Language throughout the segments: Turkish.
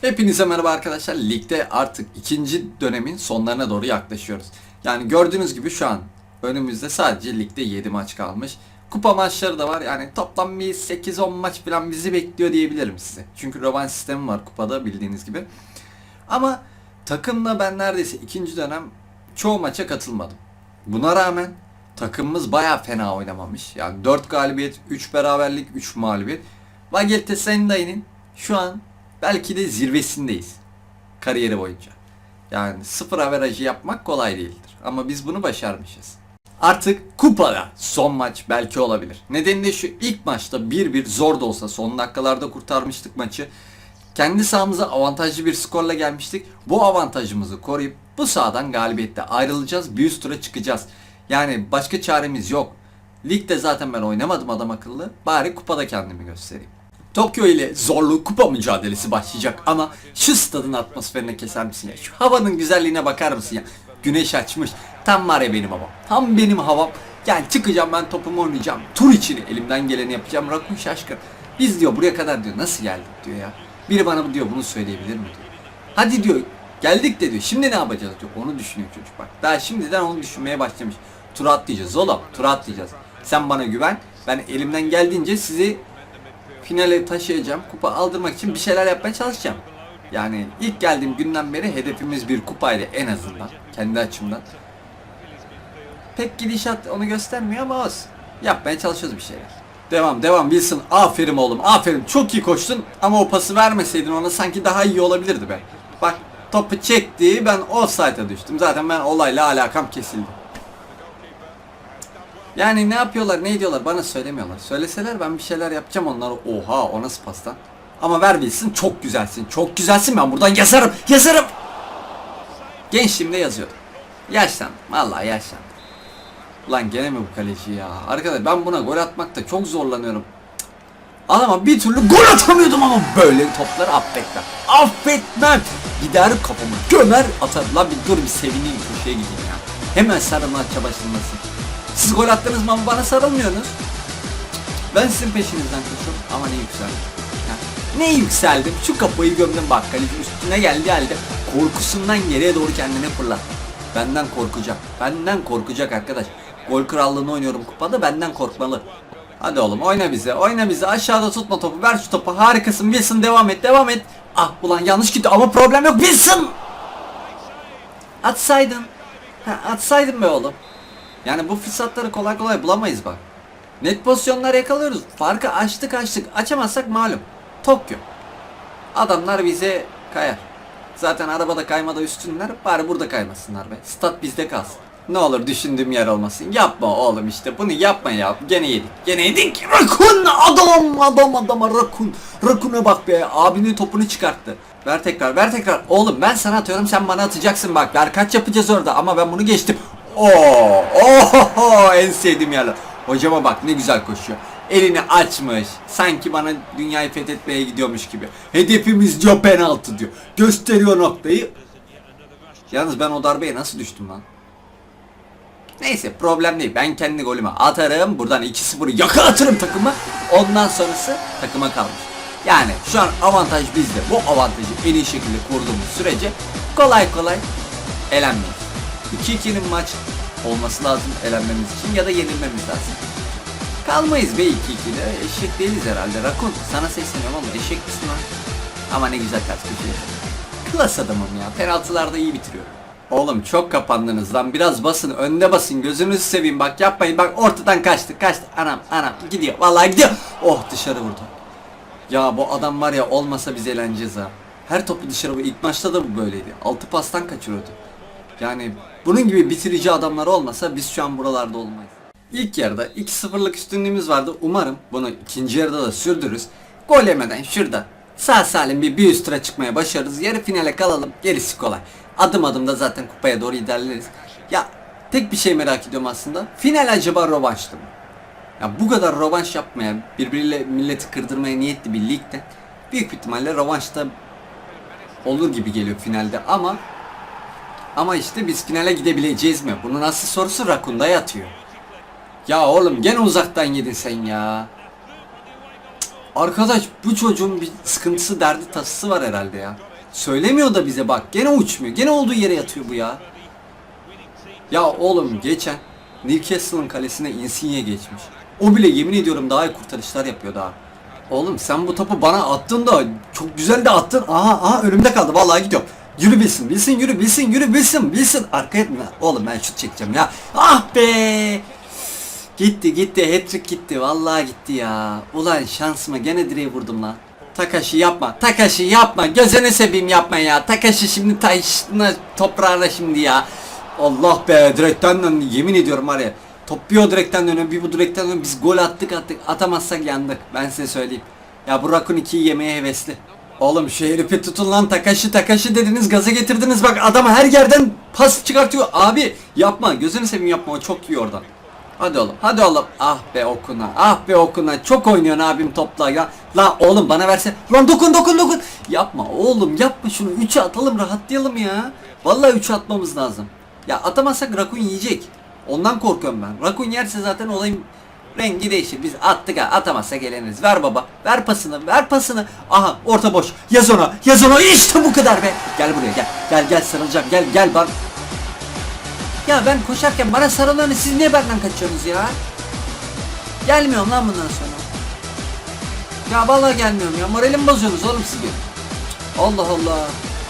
Hepinize merhaba arkadaşlar. Ligde artık ikinci dönemin sonlarına doğru yaklaşıyoruz. Yani gördüğünüz gibi şu an önümüzde sadece ligde 7 maç kalmış. Kupa maçları da var. Yani toplam bir 8-10 maç falan bizi bekliyor diyebilirim size. Çünkü rövanş sistemi var kupada bildiğiniz gibi. Ama takımda ben neredeyse ikinci dönem çoğu maça katılmadım. Buna rağmen takımımız baya fena oynamamış. Yani 4 galibiyet, 3 beraberlik, 3 mağlubiyet. Vagel Sendai'nin şu an belki de zirvesindeyiz. Kariyeri boyunca. Yani sıfır averajı yapmak kolay değildir. Ama biz bunu başarmışız. Artık kupada son maç belki olabilir. Nedeni de şu ilk maçta 1-1 zor da olsa son dakikalarda kurtarmıştık maçı. Kendi sahamıza avantajlı bir skorla gelmiştik. Bu avantajımızı koruyup bu sahadan galibiyette ayrılacağız. Bir üst tura çıkacağız. Yani başka çaremiz yok. Ligde zaten ben oynamadım adam akıllı. Bari kupada kendimi göstereyim. Tokyo ile zorlu kupa mücadelesi başlayacak ama şu stadın atmosferine keser misin ya? Şu havanın güzelliğine bakar mısın ya? Güneş açmış. Tam var ya benim havam. Tam benim havam. Yani çıkacağım ben topumu oynayacağım. Tur içini elimden geleni yapacağım. Rakun şaşkın. Biz diyor buraya kadar diyor nasıl geldik diyor ya. Biri bana diyor bunu söyleyebilir mi diyor. Hadi diyor geldik de diyor. Şimdi ne yapacağız diyor. Onu düşünüyor çocuk bak. Daha şimdiden onu düşünmeye başlamış. Tur atlayacağız oğlum. Tur atlayacağız. Sen bana güven. Ben elimden geldiğince sizi finale taşıyacağım. Kupa aldırmak için bir şeyler yapmaya çalışacağım. Yani ilk geldiğim günden beri hedefimiz bir kupaydı en azından. Kendi açımdan. Pek gidişat onu göstermiyor ama olsun. Yapmaya çalışıyoruz bir şeyler. Devam devam Wilson. Aferin oğlum aferin. Çok iyi koştun ama o pası vermeseydin ona sanki daha iyi olabilirdi be. Bak topu çekti ben offside'a düştüm. Zaten ben olayla alakam kesildi. Yani ne yapıyorlar ne ediyorlar bana söylemiyorlar. Söyleseler ben bir şeyler yapacağım onlara. Oha o nasıl pastan. Ama ver bilsin çok güzelsin. Çok güzelsin ben buradan yazarım. Yazarım. Gençliğimde yazıyordum. Yaşlandım. Vallahi yaşlandım. Ulan gene mi bu kaleci ya? Arkadaş ben buna gol atmakta çok zorlanıyorum. Adama bir türlü gol atamıyordum ama böyle topları affetmem. Affetmem. Gider kafamı gömer atarım. Lan bir dur bir sevineyim köşeye gideyim ya. Hemen sarılma başındasın. Siz gol attınız mı bana sarılmıyorsunuz. Ben sizin peşinizden koşuyorum ama ne yükseldim. Ya, ne yükseldim? Şu kapıyı gömdüm bak kaleci üstüne geldi halde korkusundan geriye doğru kendini fırlattı. Benden korkacak. Benden korkacak arkadaş. Gol krallığını oynuyorum kupada benden korkmalı. Hadi oğlum oyna bize oyna bize aşağıda tutma topu ver şu topu harikasın Wilson devam et devam et. Ah ulan yanlış gitti ama problem yok Wilson. Atsaydın. Ha, atsaydın be oğlum. Yani bu fırsatları kolay kolay bulamayız bak. Net pozisyonlar yakalıyoruz. Farkı açtık açtık. Açamazsak malum. Tokyo. Adamlar bize kayar. Zaten arabada kaymada üstünler. Bari burada kaymasınlar be. Stat bizde kalsın. Ne olur düşündüğüm yer olmasın. Yapma oğlum işte bunu yapma ya. Gene yedik. Gene yedik. Rakun adam adam adama Rakun. Rakun'a bak be. Abinin topunu çıkarttı. Ver tekrar ver tekrar. Oğlum ben sana atıyorum sen bana atacaksın bak. Ver kaç yapacağız orada ama ben bunu geçtim. Oo, oho, en sevdiğim yerler. Hocama bak ne güzel koşuyor. Elini açmış. Sanki bana dünyayı fethetmeye gidiyormuş gibi. Hedefimiz diyor penaltı diyor. Gösteriyor noktayı. Yalnız ben o darbeye nasıl düştüm lan? Neyse problem değil. Ben kendi golümü atarım. Buradan 2-0'ı yakalatırım takımı. Ondan sonrası takıma kalmış. Yani şu an avantaj bizde. Bu avantajı en iyi şekilde kurduğumuz sürece kolay kolay elenmeyiz. 2-2'nin maç olması lazım elenmemiz için ya da yenilmemiz lazım. Kalmayız be 2-2'de. Eşek değiliz herhalde. Rakun sana sesleniyorum ama eşek misin lan? Ama ne güzel ters köşe. Klas adamım ya. Penaltılarda iyi bitiriyorum. Oğlum çok kapandınız lan. Biraz basın. Önde basın. Gözünüzü seveyim. Bak yapmayın. Bak ortadan kaçtı. Kaçtı. Anam anam. Gidiyor. Vallahi gidiyor. Oh dışarı vurdu. Ya bu adam var ya olmasa biz eğleneceğiz ha. Her topu dışarı vurdu. İlk maçta da bu böyleydi. Altı pastan kaçırıyordu. Yani bunun gibi bitirici adamlar olmasa biz şu an buralarda olmayız. İlk yarıda 2-0'lık üstünlüğümüz vardı. Umarım bunu ikinci yarıda da sürdürürüz. Gol yemeden şurada sağ salim bir, bir üst tura çıkmaya başarırız. Yarı finale kalalım. Gerisi kolay. Adım adım da zaten kupaya doğru ilerleriz. Ya tek bir şey merak ediyorum aslında. Final acaba rövanştı mı? Ya bu kadar rövanş yapmayan, birbiriyle milleti kırdırmaya niyetli bir ligde büyük bir ihtimalle rövanşta olur gibi geliyor finalde ama ama işte biz finale gidebileceğiz mi? Bunun asıl sorusu Rakun'da yatıyor. Ya oğlum gene uzaktan yedin sen ya. Arkadaş bu çocuğun bir sıkıntısı derdi tasası var herhalde ya. Söylemiyor da bize bak gene uçmuyor. Gene olduğu yere yatıyor bu ya. Ya oğlum geçen Newcastle'ın kalesine Insigne geçmiş. O bile yemin ediyorum daha iyi kurtarışlar yapıyor daha. Oğlum sen bu topu bana attın da çok güzel de attın. Aha aha önümde kaldı vallahi gidiyorum. Yürü bilsin bilsin yürü bilsin yürü bilsin bilsin. Arkaya etme. Oğlum ben şut çekeceğim ya. Ah be. Gitti gitti hat-trick gitti vallahi gitti ya. Ulan şansıma gene direği vurdum lan. Takashi yapma. Takashi yapma. Gözünü seveyim yapma ya. Takashi şimdi taşına toprağına şimdi ya. Allah be direkten döndü. Yemin ediyorum var ya. Top bir o direkten dönüyor bir bu direkten dönüyor. Biz gol attık attık. Atamazsak yandık. Ben size söyleyeyim. Ya bu Rakun 2'yi yemeye hevesli. Oğlum şu herifi tutun lan Takashi Takashi dediniz gaza getirdiniz bak adam her yerden pas çıkartıyor. Abi yapma gözünü seveyim yapma o çok iyi oradan. Hadi oğlum hadi oğlum. Ah be okuna ah be okuna çok oynuyorsun abim topla ya. La oğlum bana verse. Lan dokun dokun dokun. Yapma oğlum yapma şunu 3'e atalım rahatlayalım ya. Vallahi 3'e atmamız lazım. Ya atamazsak Rakun yiyecek. Ondan korkuyorum ben. Rakun yerse zaten olayın rengi değişir. Biz attık ha atamazsak eleniriz. Ver baba ver pasını ver pasını. Aha orta boş. Yaz ona yaz ona işte bu kadar be. Gel buraya gel. Gel gel sarılacağım gel gel bak. Ya ben koşarken bana sarılanı siz niye benden kaçıyorsunuz ya? Gelmiyorum lan bundan sonra. Ya vallahi gelmiyorum ya. Moralimi bozuyorsunuz oğlum siz benim. Allah Allah.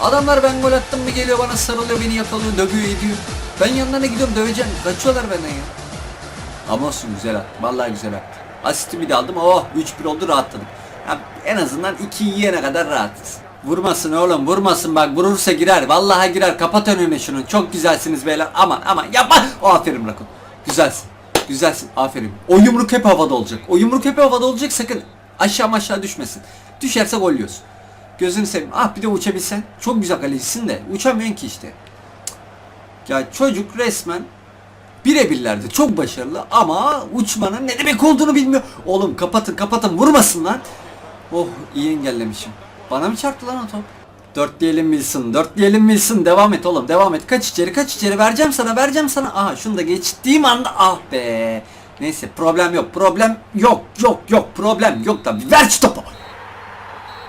Adamlar ben gol attım mı geliyor bana sarılıyor beni yakalıyor dövüyor ediyor. Ben yanlarına gidiyorum döveceğim. Kaçıyorlar benden ya. Ama olsun güzel attı. Vallahi güzel attı. Asistimi de aldım. Oh 3-1 oldu rahatladım. Ya en azından 2 yiyene kadar rahatız. Vurmasın oğlum vurmasın bak vurursa girer. Vallahi girer. Kapat önünü şunun. Çok güzelsiniz beyler. Aman aman yapma. Oh, aferin Rakun. Güzelsin. Güzelsin. Aferin. O yumruk hep havada olacak. O yumruk hep havada olacak sakın. Aşağı aşağı düşmesin. Düşerse gol yiyorsun. Gözünü seveyim. Ah bir de uçabilsen. Çok güzel kalecisin de. Uçamıyorsun ki işte. Ya çocuk resmen birebirlerde çok başarılı ama uçmanın ne demek olduğunu bilmiyor. Oğlum kapatın kapatın vurmasın lan. Oh iyi engellemişim. Bana mı çarptı lan o top? Dört diyelim bilsin, dört diyelim bilsin. Devam et oğlum, devam et. Kaç içeri, kaç içeri. Vereceğim sana, vereceğim sana. Aha şunu da geçtiğim anda ah be. Neyse problem yok, problem yok, yok, yok, problem yok da ver şu topu.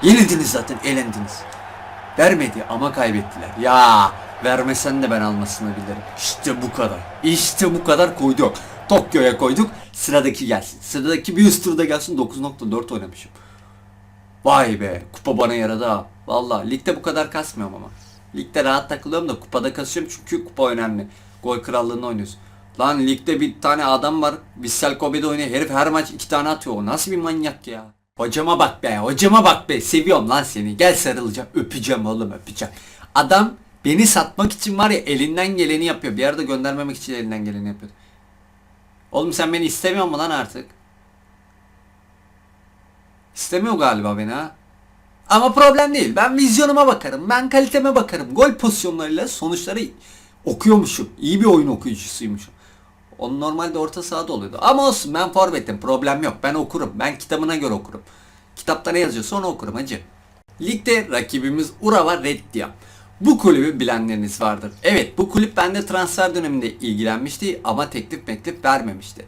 Yenildiniz zaten, elendiniz. Vermedi ama kaybettiler. Ya vermesen de ben almasını bilirim. İşte bu kadar. İşte bu kadar koyduk. Tokyo'ya koyduk. Sıradaki gelsin. Sıradaki bir üst turda gelsin. 9.4 oynamışım. Vay be. Kupa bana yaradı ha. Valla ligde bu kadar kasmıyorum ama. Ligde rahat takılıyorum da kupada kasıyorum çünkü kupa önemli. Gol krallığında oynuyoruz. Lan ligde bir tane adam var. Vissel Kobe'de oynuyor. Herif her maç iki tane atıyor. O nasıl bir manyak ya? Hocama bak be. Hocama bak be. Seviyorum lan seni. Gel sarılacağım. Öpeceğim oğlum öpeceğim. Adam beni satmak için var ya elinden geleni yapıyor. Bir arada göndermemek için elinden geleni yapıyor. Oğlum sen beni istemiyor mu lan artık? İstemiyor galiba beni ha. Ama problem değil. Ben vizyonuma bakarım. Ben kaliteme bakarım. Gol pozisyonlarıyla sonuçları okuyormuşum. İyi bir oyun okuyucusuymuşum. Onun normalde orta sahada oluyordu. Ama olsun ben forvetim. Problem yok. Ben okurum. Ben kitabına göre okurum. Kitapta ne yazıyorsa onu okurum hacı. Ligde rakibimiz Urawa Red Diam. Bu kulübü bilenleriniz vardır. Evet bu kulüp bende transfer döneminde ilgilenmişti ama teklif meklif vermemişti.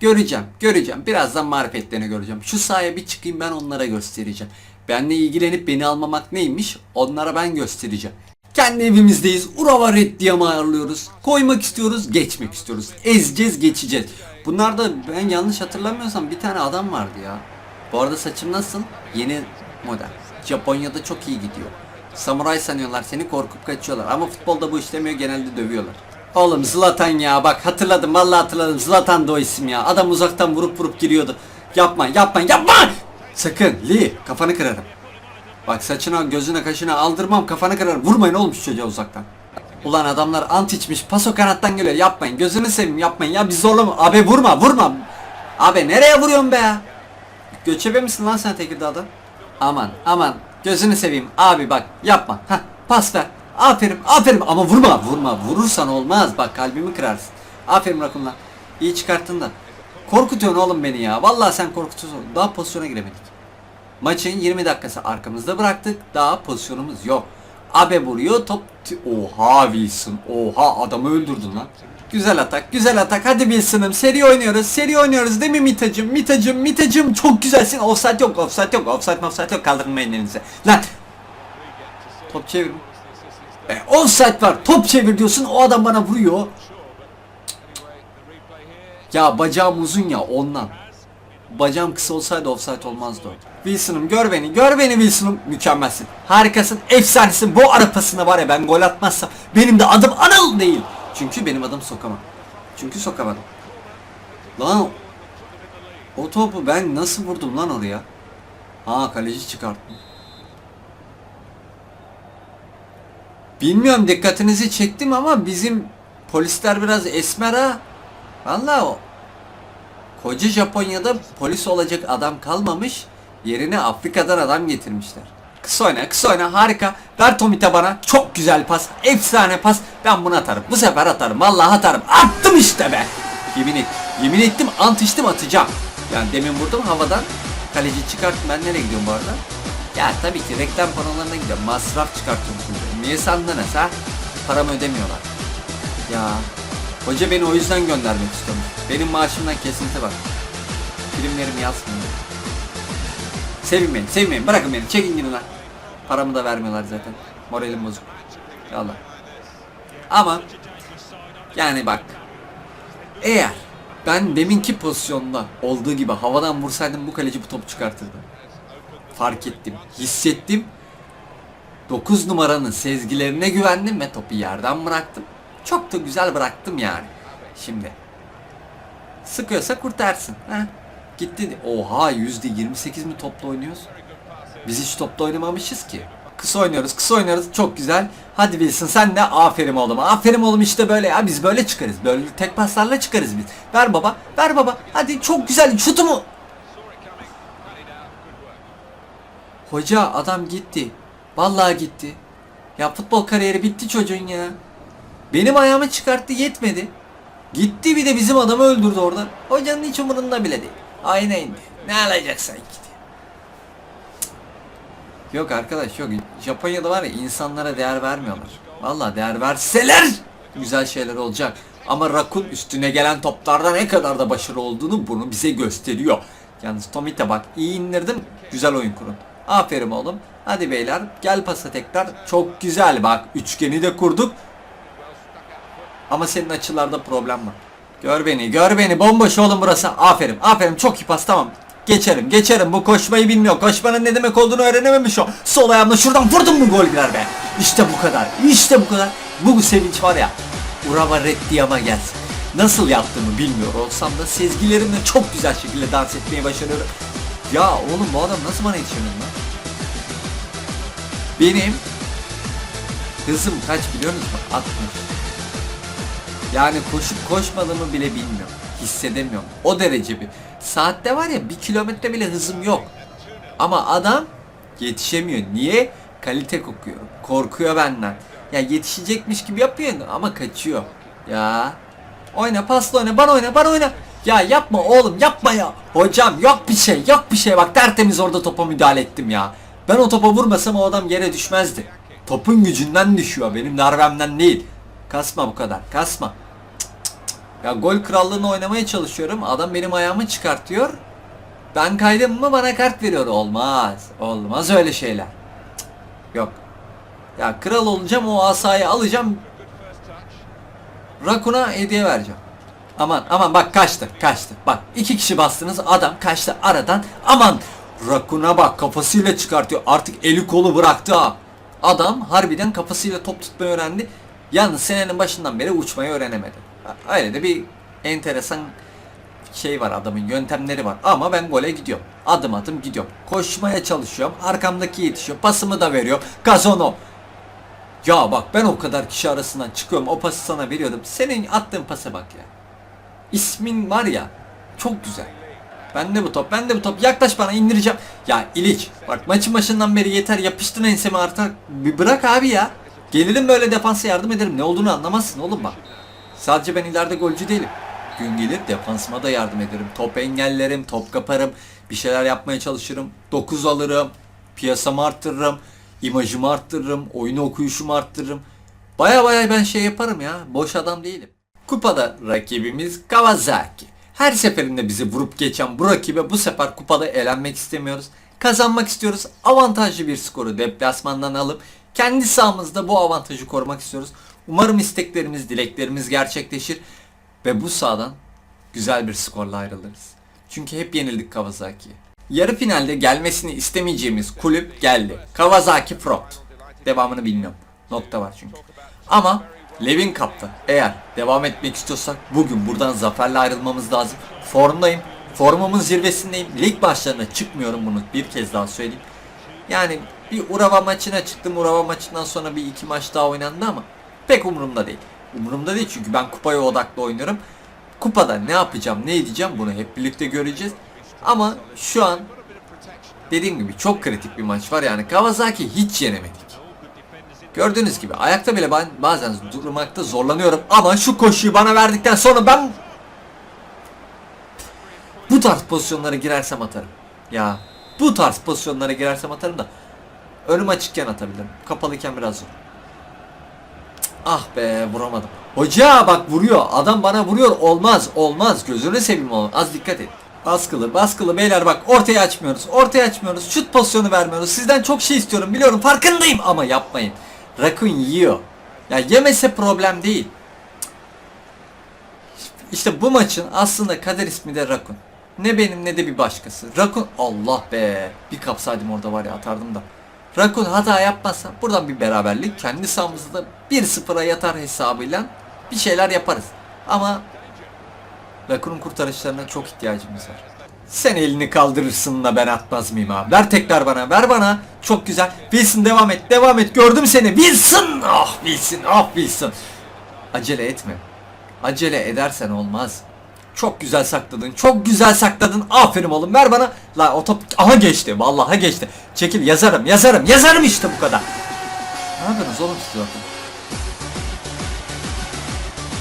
Göreceğim, göreceğim. Birazdan marifetlerini göreceğim. Şu sahaya bir çıkayım ben onlara göstereceğim. Benle ilgilenip beni almamak neymiş onlara ben göstereceğim. Kendi evimizdeyiz. Urawa Red diye ayarlıyoruz. Koymak istiyoruz, geçmek istiyoruz. Ezeceğiz, geçeceğiz. Bunlarda ben yanlış hatırlamıyorsam bir tane adam vardı ya. Bu arada saçım nasıl? Yeni model. Japonya'da çok iyi gidiyor. Samuray sanıyorlar seni korkup kaçıyorlar. Ama futbolda bu işlemiyor genelde dövüyorlar. Oğlum Zlatan ya bak hatırladım vallahi hatırladım. Zlatan da o isim ya. Adam uzaktan vurup vurup giriyordu. Yapma yapma yapma. Sakın Lee kafanı kırarım. Bak saçına gözüne kaşına aldırmam kafanı kırarım. Vurmayın oğlum şu çocuğa uzaktan. Ulan adamlar ant içmiş paso kanattan geliyor yapmayın gözünü seveyim yapmayın ya biz zorlama. Abi vurma vurma. Abi nereye vuruyorsun be? Göçebe misin lan sen Tekirdağ'da? Aman aman gözünü seveyim abi bak yapma. Hah pas ver. Aferin aferin ama vurma vurma vurursan olmaz bak kalbimi kırarsın. Aferin Rakun lan. İyi çıkarttın da. Korkutuyorsun oğlum beni ya. Vallahi sen korkutuyorsun. Daha pozisyona giremedik. Maçın 20 dakikası arkamızda bıraktık. Daha pozisyonumuz yok. Abe vuruyor top. Oha Wilson. Oha adamı öldürdün lan. Güzel atak, güzel atak. Hadi Wilson'ım. Seri oynuyoruz, seri oynuyoruz değil mi Mitacım? Mitacım, Mitacım çok güzelsin. Offside yok, offside yok, offside offside yok. Kaldırmayın elinize. Lan! Top çevir. E, offside var. Top çevir diyorsun. O adam bana vuruyor. Ya bacağım uzun ya ondan. Bacağım kısa olsaydı offside olmazdı o. Wilson'ım gör beni, gör beni Wilson'ım. Mükemmelsin. Harikasın, efsanesin. Bu arapasına var ya ben gol atmazsam benim de adım Anıl değil. Çünkü benim adım sokamam. Çünkü sokamadım. Lan o topu ben nasıl vurdum lan oraya? Ha kaleci çıkarttım. Bilmiyorum dikkatinizi çektim ama bizim polisler biraz esmer ha. Valla o. Koca Japonya'da polis olacak adam kalmamış. Yerine Afrika'dan adam getirmişler. Kısa oyna, kısa oyna, harika. Ver Tomita bana. Çok güzel pas. Efsane pas. Ben bunu atarım. Bu sefer atarım. Vallahi atarım. Attım işte be. Yemin et. Yemin ettim, ant içtim atacağım. Yani demin vurdum havadan. Kaleci çıkarttım. Ben nereye gidiyorum bu arada? Ya tabii ki reklam panolarına gidiyorum. Masraf çıkartıyorum. şimdi. Niye sandınız ha? Paramı ödemiyorlar. Ya hoca beni o yüzden göndermek istiyormuş. Benim maaşımdan kesinti var. Filmlerimi yazmıyor. Sevinmeyin, sevinmeyin. Bırakın beni. Çekin gidin lan. Paramı da vermiyorlar zaten. Moralim bozuk. Yallah. Ama yani bak eğer ben deminki pozisyonda olduğu gibi havadan vursaydım bu kaleci bu topu çıkartırdı. Fark ettim, hissettim. 9 numaranın sezgilerine güvendim ve topu yerden bıraktım. Çok da güzel bıraktım yani. Şimdi sıkıyorsa kurtarsın. Ha? Gitti. Oha %28 mi topla oynuyoruz? Biz hiç topla oynamamışız ki. Kısa oynuyoruz, kısa oynuyoruz. Çok güzel. Hadi Wilson sen de aferin oğlum. Aferin oğlum işte böyle ya. Biz böyle çıkarız. Böyle tek paslarla çıkarız biz. Ver baba, ver baba. Hadi çok güzel şutumu. Hoca adam gitti. Vallahi gitti. Ya futbol kariyeri bitti çocuğun ya. Benim ayağımı çıkarttı yetmedi. Gitti bir de bizim adamı öldürdü oradan. Hocanın hiç umurunda bile değil. Ayna indi. Ne alacaksan git. Yok arkadaş yok. Japonya'da var ya insanlara değer vermiyorlar. Vallahi değer verseler güzel şeyler olacak. Ama Rakun üstüne gelen toplarda ne kadar da başarılı olduğunu bunu bize gösteriyor. Yalnız Tomita bak iyi indirdim. Güzel oyun kurun. Aferin oğlum. Hadi beyler gel pasa tekrar. Çok güzel bak üçgeni de kurduk. Ama senin açılarda problem var. Gör beni, gör beni. Bomboş oğlum burası. Aferin, aferin. Çok iyi pas, tamam. Geçerim, geçerim. Bu koşmayı bilmiyor. Koşmanın ne demek olduğunu öğrenememiş o. Sol ayağımla şuradan vurdum mu gol girer be. İşte bu kadar. İşte bu kadar. Bu, sevinç var ya. Urava reddiyama gelsin. Nasıl yaptığımı bilmiyor olsam da sezgilerimle çok güzel şekilde dans etmeyi başarıyorum. Ya oğlum bu adam nasıl bana yetişemedi lan? Benim hızım kaç biliyor musun? 60. Yani koşup koşmadığımı bile bilmiyorum. Hissedemiyorum. O derece bir. Saatte var ya bir kilometre bile hızım yok. Ama adam yetişemiyor. Niye? Kalite kokuyor. Korkuyor benden. Ya yetişecekmiş gibi yapıyor ama kaçıyor. Ya. Oyna pasla oyna bana oyna bana oyna. Ya yapma oğlum yapma ya. Hocam yok bir şey yok bir şey. Bak tertemiz orada topa müdahale ettim ya. Ben o topa vurmasam o adam yere düşmezdi. Topun gücünden düşüyor benim narvemden değil. Kasma bu kadar kasma. Ya gol krallığını oynamaya çalışıyorum. Adam benim ayağımı çıkartıyor. Ben kaydım mı bana kart veriyor. Olmaz. Olmaz öyle şeyler. Cık, Yok. Ya kral olacağım o asayı alacağım. Rakun'a hediye vereceğim. Aman aman bak kaçtı kaçtı. Bak iki kişi bastınız adam kaçtı aradan. Aman Rakun'a bak kafasıyla çıkartıyor. Artık eli kolu bıraktı ha. Adam harbiden kafasıyla top tutmayı öğrendi. Yalnız senenin başından beri uçmayı öğrenemedi. Öyle de bir enteresan şey var adamın yöntemleri var ama ben gole gidiyorum. Adım adım gidiyorum. Koşmaya çalışıyorum. Arkamdaki yetişiyor. Pasımı da veriyor. Gazono. Ya bak ben o kadar kişi arasından çıkıyorum. O pası sana veriyordum. Senin attığın pasa bak ya. İsmin var ya. Çok güzel. Ben de bu top, ben de bu top. Yaklaş bana indireceğim. Ya İliç, bak maçın başından beri yeter yapıştın enseme artık. Bir bırak abi ya. Gelirim böyle defansa yardım ederim. Ne olduğunu anlamazsın oğlum bak. Sadece ben ileride golcü değilim. Gün gelir defansıma da yardım ederim. Top engellerim, top kaparım. Bir şeyler yapmaya çalışırım. 9 alırım. Piyasamı arttırırım. imajımı arttırırım. Oyunu okuyuşumu arttırırım. Baya baya ben şey yaparım ya. Boş adam değilim. Kupada rakibimiz Kawasaki. Her seferinde bizi vurup geçen bu rakibe bu sefer kupada elenmek istemiyoruz. Kazanmak istiyoruz. Avantajlı bir skoru deplasmandan alıp kendi sahamızda bu avantajı korumak istiyoruz. Umarım isteklerimiz, dileklerimiz gerçekleşir ve bu sahadan güzel bir skorla ayrılırız. Çünkü hep yenildik Kawasaki'ye. Yarı finalde gelmesini istemeyeceğimiz kulüp geldi. Kawasaki Front. Devamını bilmiyorum. Nokta var çünkü. Ama Levin Cup'ta eğer devam etmek istiyorsak bugün buradan zaferle ayrılmamız lazım. Formdayım. Formumun zirvesindeyim. Lig başlarına çıkmıyorum bunu bir kez daha söyleyeyim. Yani bir Urava maçına çıktım. Urava maçından sonra bir iki maç daha oynandı ama pek umurumda değil. Umurumda değil çünkü ben kupaya odaklı oynuyorum. Kupada ne yapacağım, ne edeceğim bunu hep birlikte göreceğiz. Ama şu an dediğim gibi çok kritik bir maç var yani Kawasaki hiç yenemedik. Gördüğünüz gibi ayakta bile ben bazen durmakta zorlanıyorum ama şu koşuyu bana verdikten sonra ben bu tarz pozisyonlara girersem atarım. Ya bu tarz pozisyonlara girersem atarım da önüm açıkken atabilirim. Kapalıyken biraz zor. Ah be vuramadım. Hoca bak vuruyor. Adam bana vuruyor. Olmaz olmaz. Gözünü seveyim oğlum. Az dikkat et. Baskılı baskılı beyler bak ortaya açmıyoruz. Ortaya açmıyoruz. Şut pozisyonu vermiyoruz. Sizden çok şey istiyorum biliyorum farkındayım ama yapmayın. Rakun yiyor. Ya yemese problem değil. İşte bu maçın aslında kader ismi de Rakun. Ne benim ne de bir başkası. Rakun Allah be. Bir kapsaydım orada var ya atardım da. Rakun hata yapmazsa buradan bir beraberlik kendi sahamızda da 1-0'a yatar hesabıyla bir şeyler yaparız. Ama Rakun'un kurtarışlarına çok ihtiyacımız var. Sen elini kaldırırsın da ben atmaz mıyım abi? Ver tekrar bana, ver bana. Çok güzel. Wilson devam et, devam et. Gördüm seni. Wilson! Ah Wilson, ah Wilson. Acele etme. Acele edersen olmaz. Çok güzel sakladın. Çok güzel sakladın. Aferin oğlum. Ver bana. La o top aha geçti. Vallahi geçti. Çekil yazarım. Yazarım. Yazarım işte bu kadar. Ne yapıyorsunuz oğlum siz bakın.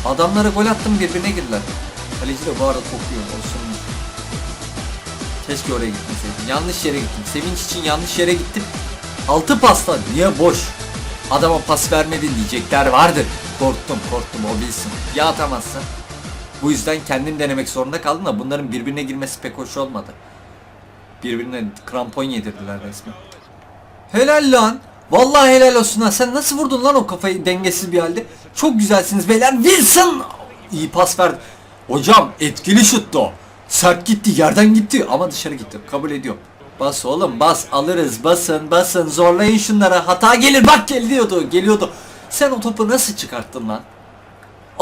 Adamlara gol attım birbirine girdiler. Kaleci de bu arada kokuyor. Olsun. Keşke oraya gitmeseydim. Yanlış yere gittim. Sevinç için yanlış yere gittim. Altı pasta niye boş? Adama pas vermedin diyecekler vardır. Korktum korktum o bilsin. Ya atamazsa? Bu yüzden kendim denemek zorunda kaldım da bunların birbirine girmesi pek hoş olmadı. Birbirine krampon yedirdiler resmen. Helal lan. Vallahi helal olsun ha. Sen nasıl vurdun lan o kafayı dengesiz bir halde? Çok güzelsiniz beyler. Wilson! İyi pas verdi. Hocam etkili şuttu. Sert gitti, yerden gitti ama dışarı gitti. Kabul ediyorum. Bas oğlum bas alırız basın basın zorlayın şunlara hata gelir bak geliyordu geliyordu. Sen o topu nasıl çıkarttın lan?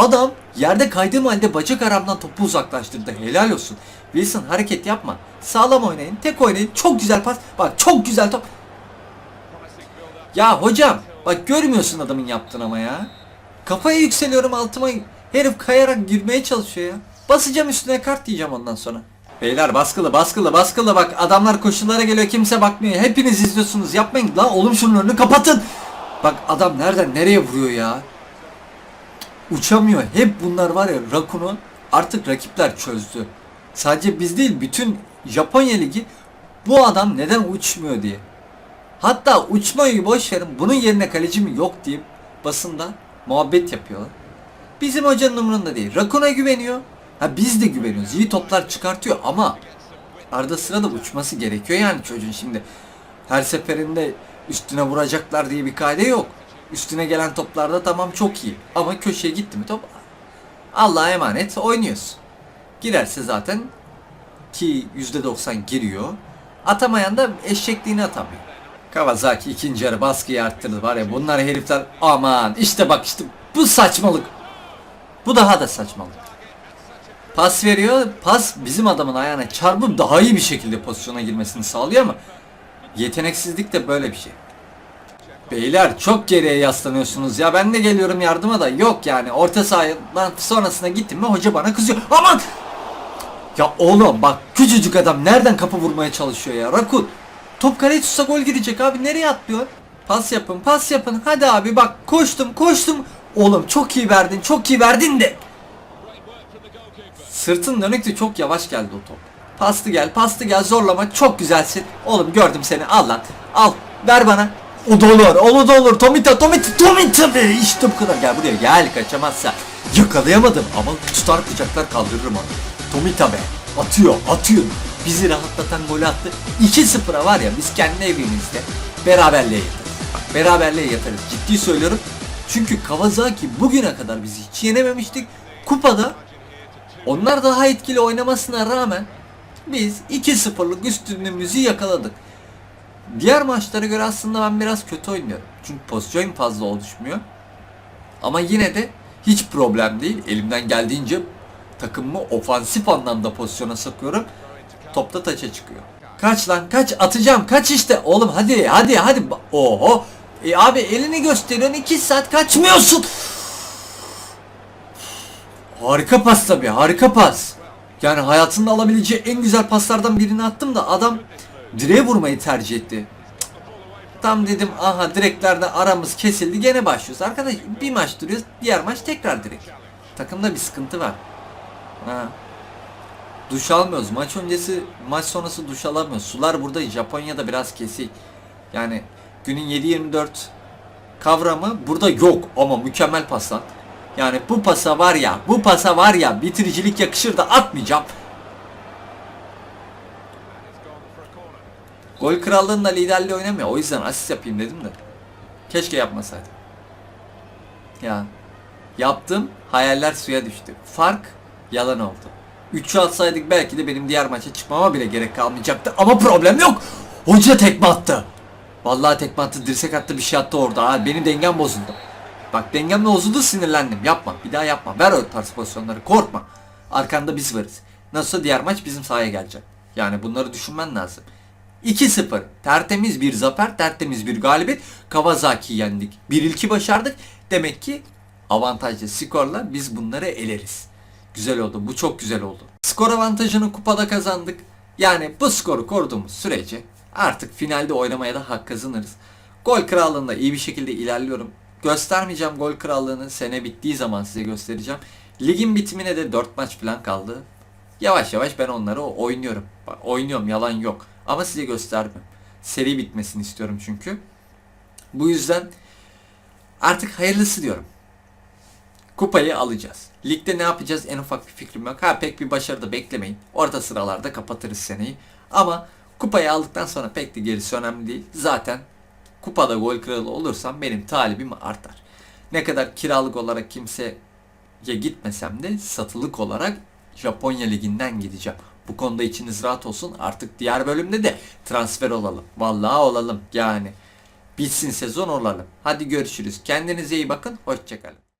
Adam yerde kaydığım halde bacak aramdan topu uzaklaştırdı. Helal olsun. Wilson hareket yapma. Sağlam oynayın. Tek oynayın. Çok güzel pas. Bak çok güzel top. Ya hocam bak görmüyorsun adamın yaptığını ama ya. Kafaya yükseliyorum altıma. Herif kayarak girmeye çalışıyor ya. Basacağım üstüne kart diyeceğim ondan sonra. Beyler baskılı baskılı baskılı bak adamlar koşullara geliyor kimse bakmıyor. Hepiniz izliyorsunuz yapmayın lan oğlum şunun önünü kapatın. Bak adam nereden nereye vuruyor ya. Uçamıyor. Hep bunlar var ya Rakun'u artık rakipler çözdü. Sadece biz değil bütün Japonya Ligi bu adam neden uçmuyor diye. Hatta uçmayı boş verin bunun yerine kaleci mi yok deyip basında muhabbet yapıyorlar. Bizim hocanın umurunda değil. Rakun'a güveniyor. Ha biz de güveniyoruz. İyi toplar çıkartıyor ama arada sırada uçması gerekiyor yani çocuğun şimdi. Her seferinde üstüne vuracaklar diye bir kaide yok. Üstüne gelen toplarda tamam çok iyi. Ama köşeye gitti mi top Allah'a emanet oynuyoruz. Girerse zaten ki %90 giriyor. Atamayan da eşekliğini atamıyor. Kawasaki ikinci yarı baskıyı arttırdı var ya bunlar herifler aman işte bak işte bu saçmalık. Bu daha da saçmalık. Pas veriyor. Pas bizim adamın ayağına çarpıp daha iyi bir şekilde pozisyona girmesini sağlıyor ama yeteneksizlik de böyle bir şey. Beyler çok geriye yaslanıyorsunuz ya ben de geliyorum yardıma da yok yani orta sahadan sonrasına gittim mi hoca bana kızıyor. Aman! Ya oğlum bak küçücük adam nereden kapı vurmaya çalışıyor ya Rakun. Top kaleye tutsa gol gidecek abi nereye atlıyor? Pas yapın pas yapın hadi abi bak koştum koştum. Oğlum çok iyi verdin çok iyi verdin de. Sırtın dönüktü çok yavaş geldi o top. Pastı gel pastı gel zorlama çok güzelsin. Oğlum gördüm seni al lan al ver bana. O da olur o da olur Tomita Tomita Tomita be işte bu kadar gel buraya gel kaçamazsa. Yakalayamadım ama tutar kucaklar kaldırırım onu. Tomita be. Atıyor, atıyor. Bizi rahatlatan golü attı. 2-0'a var ya biz kendi evimizde beraberliğe yatarız. Bak, beraberliğe yatarız. Ciddi söylüyorum. Çünkü Kawasaki bugüne kadar bizi hiç yenememiştik. Kupada onlar daha etkili oynamasına rağmen biz 2-0'lık üstünlüğümüzü yakaladık. Diğer maçlara göre aslında ben biraz kötü oynuyorum. Çünkü pozisyon fazla oluşmuyor. Ama yine de hiç problem değil. Elimden geldiğince takımımı ofansif anlamda pozisyona sokuyorum. Topta taça çıkıyor. Kaç lan kaç atacağım kaç işte oğlum hadi hadi hadi oho e abi elini gösteriyorsun 2 saat kaçmıyorsun harika pas tabi harika pas yani hayatında alabileceği en güzel paslardan birini attım da adam direğe vurmayı tercih etti Tam dedim aha direklerden aramız kesildi gene başlıyoruz. Arkadaş bir maç duruyoruz diğer maç tekrar direkt. Takımda bir sıkıntı var. Ha. Duş almıyoruz. Maç öncesi maç sonrası duş alamıyoruz. Sular burada Japonya'da biraz kesik. Yani günün 7-24 kavramı burada yok ama mükemmel paslan. Yani bu pasa var ya bu pasa var ya bitiricilik yakışır da atmayacağım. Gol krallığında liderliği oynamıyor. O yüzden asist yapayım dedim de. Keşke yapmasaydım. Ya. Yaptım. Hayaller suya düştü. Fark yalan oldu. 3'ü atsaydık belki de benim diğer maça çıkmama bile gerek kalmayacaktı. Ama problem yok. Hoca tekme attı. Vallahi tekme attı. Dirsek attı bir şey attı orada. Ha, benim dengem bozuldu. Bak dengem bozuldu sinirlendim. Yapma. Bir daha yapma. Ver o tarz pozisyonları. Korkma. Arkanda biz varız. Nasılsa diğer maç bizim sahaya gelecek. Yani bunları düşünmen lazım. 2-0. Tertemiz bir zafer, tertemiz bir galibiyet. Kawasaki yendik. Bir ilki başardık. Demek ki avantajlı skorla biz bunları eleriz. Güzel oldu. Bu çok güzel oldu. Skor avantajını kupada kazandık. Yani bu skoru koruduğumuz sürece artık finalde oynamaya da hak kazanırız. Gol krallığında iyi bir şekilde ilerliyorum. Göstermeyeceğim gol krallığını sene bittiği zaman size göstereceğim. Ligin bitimine de 4 maç falan kaldı. Yavaş yavaş ben onları oynuyorum. Oynuyorum yalan yok. Ama size göstermem. Seri bitmesini istiyorum çünkü. Bu yüzden artık hayırlısı diyorum. Kupayı alacağız. Ligde ne yapacağız en ufak bir fikrim yok. Ha pek bir başarı da beklemeyin. Orta sıralarda kapatırız seneyi. Ama kupayı aldıktan sonra pek de gerisi önemli değil. Zaten kupada gol kralı olursam benim talibim artar. Ne kadar kiralık olarak kimseye gitmesem de satılık olarak Japonya liginden gideceğim. Bu konuda içiniz rahat olsun. Artık diğer bölümde de transfer olalım. Vallahi olalım yani. Bitsin sezon olalım. Hadi görüşürüz. Kendinize iyi bakın. Hoşçakalın.